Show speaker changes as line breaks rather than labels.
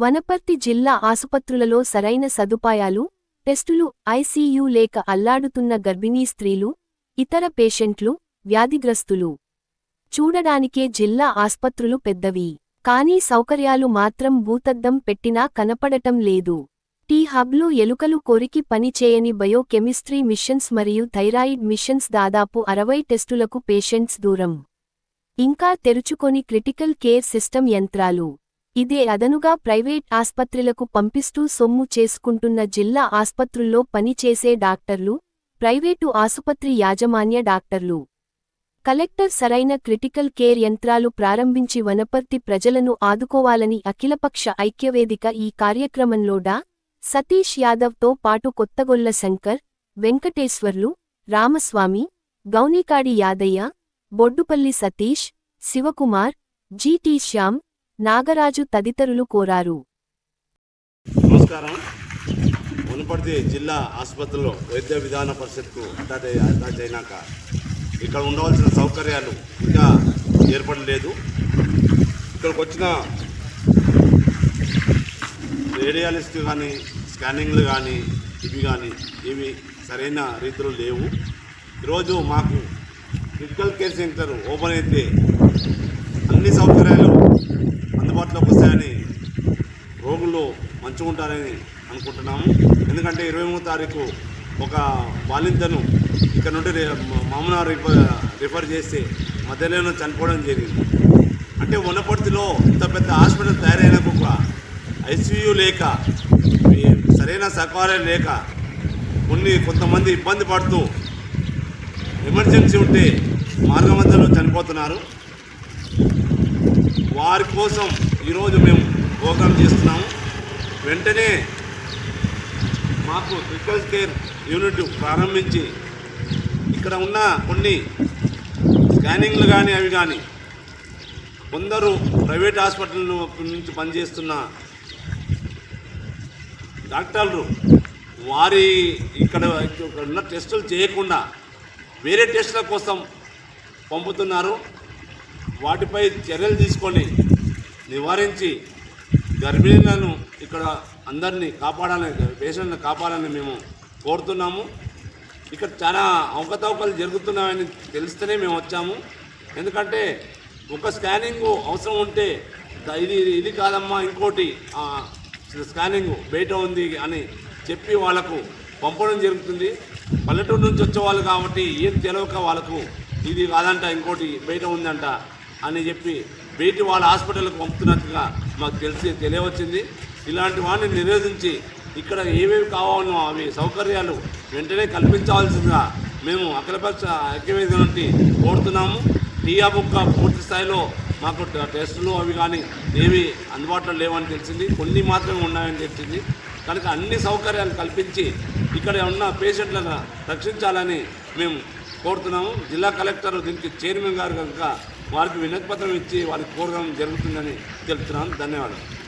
వనపర్తి జిల్లా ఆసుపత్రులలో సరైన సదుపాయాలు టెస్టులు ఐసీయూ లేక అల్లాడుతున్న గర్భిణీ స్త్రీలు ఇతర పేషెంట్లు వ్యాధిగ్రస్తులు. చూడడానికే జిల్లా ఆస్పత్రులు పెద్దవి. కానీ సౌకర్యాలు మాత్రం భూతద్దం పెట్టినా కనపడటం లేదు. టీ హబ్లు ఎలుకలు కొరికి పనిచేయని బయోకెమిస్ట్రీ మిషన్స్ మరియు థైరాయిడ్ మిషన్స్ దాదాపు అరవై టెస్టులకు పేషెంట్స్ దూరం. ఇంకా తెరుచుకొని క్రిటికల్ కేర్ సిస్టమ్ యంత్రాలు. ఇదే అదనుగా ప్రైవేట్ ఆస్పత్రులకు పంపిస్తూ సొమ్ము చేసుకుంటున్న జిల్లా ఆస్పత్రుల్లో పనిచేసే డాక్టర్లు ప్రైవేటు ఆసుపత్రి యాజమాన్య డాక్టర్లు. కలెక్టర్ సరైన క్రిటికల్ కేర్ యంత్రాలు ప్రారంభించి వనపర్తి ప్రజలను ఆదుకోవాలని అఖిలపక్ష ఐక్యవేదిక ఈ కార్యక్రమంలో డా. సతీష్ యాదవ్తో పాటు కొత్తగొల్ల శంకర్ వెంకటేశ్వర్లు రామస్వామి గౌనికాడి యాదయ్య బొడ్డుపల్లి సతీష్ శివకుమార్ జీటీ శ్యామ్ నాగరాజు తదితరులు కోరారు.
నమస్కారం. వనపర్తి జిల్లా ఆసుపత్రిలో వైద్య విధాన పరిషత్కు అటాచ్ అటాచ్ అయినాక ఇక్కడ ఉండవలసిన సౌకర్యాలు ఇంకా ఏర్పడలేదు. ఇక్కడికి వచ్చిన రేడియాలిస్ట్ కానీ స్కానింగ్లు కానీ ఇవి కానీ ఇవి సరైన రీతిలో లేవు. ఈరోజు మాకు క్రిటికల్ కేర్ సెంటర్ ఓపెన్ అయితే అన్ని సౌకర్యాలు అందుబాటులోకి వస్తాయని రోగులు మంచిగా ఉంటారని అనుకుంటున్నాము. ఎందుకంటే ఇరవై మూడు తారీఖు ఒక బాలింతను ఇక్కడ నుండి మామూలు రిఫర్ రిఫర్ చేస్తే మధ్యలోనే చనిపోవడం జరిగింది. అంటే వనపర్తిలో ఇంత పెద్ద హాస్పిటల్ తయారైన ఒక ఐసీయూ లేక సరైన సౌకర్యం లేక కొన్ని కొంతమంది ఇబ్బంది పడుతూ ఎమర్జెన్సీ ఉంటే మార్గమంతలో చనిపోతున్నారు. వారి కోసం ఈరోజు మేము ప్రోగ్రాం చేస్తున్నాము. వెంటనే మాకు క్రిటికల్ కేర్ యూనిట్ ప్రారంభించి ఇక్కడ ఉన్న కొన్ని స్కానింగ్లు కానీ అవి కానీ కొందరు ప్రైవేట్ హాస్పిటల్ నుంచి పనిచేస్తున్న డాక్టర్లు వారి ఇక్కడ ఇక్కడ ఉన్న టెస్టులు చేయకుండా వేరే టెస్టుల కోసం పంపుతున్నారు. వాటిపై చర్యలు తీసుకొని నివారించి గర్భిణీలను ఇక్కడ అందరినీ కాపాడాలని పేషెంట్ని కాపాడాలని మేము కోరుతున్నాము. ఇక్కడ చాలా అవకతవకలు జరుగుతున్నాయని తెలిస్తేనే మేము వచ్చాము. ఎందుకంటే ఒక స్కానింగ్ అవసరం ఉంటే ఇది ఇది కాదమ్మా ఇంకోటి స్కానింగ్ బయట ఉంది అని చెప్పి వాళ్ళకు పంపడం జరుగుతుంది. పల్లెటూరు నుంచి వచ్చేవాళ్ళు కాబట్టి ఏం తెలియక వాళ్ళకు ఇది కాదంట ఇంకోటి బయట ఉందంట. అని చెప్పి బయటి వాళ్ళ హాస్పిటల్కి పంపుతున్నట్టుగా మాకు తెలిసి తెలియవచ్చింది. ఇలాంటి వాడిని నిరోధించి ఇక్కడ ఏవేవి కావాలనో అవి సౌకర్యాలు వెంటనే కల్పించవలసిందిగా మేము అఖిలపక్ష ఐక్యవేది నుండి కోరుతున్నాము. టీయా బుక్క పూర్తి స్థాయిలో మాకు టెస్టులు అవి కానీ ఏవి అందుబాటులో లేవని తెలిసింది. కొన్ని మాత్రమే ఉన్నాయని తెలిసింది. కనుక అన్ని సౌకర్యాలు కల్పించి ఇక్కడ ఉన్న పేషెంట్లను రక్షించాలని మేము కోరుతున్నాము. జిల్లా కలెక్టర్ దీనికి చైర్మన్ గారు కనుక వారికి వినతిపత్రం ఇచ్చి వారికి కోరడం జరుగుతుందని తెలుపుతున్నాను. ధన్యవాదాలు.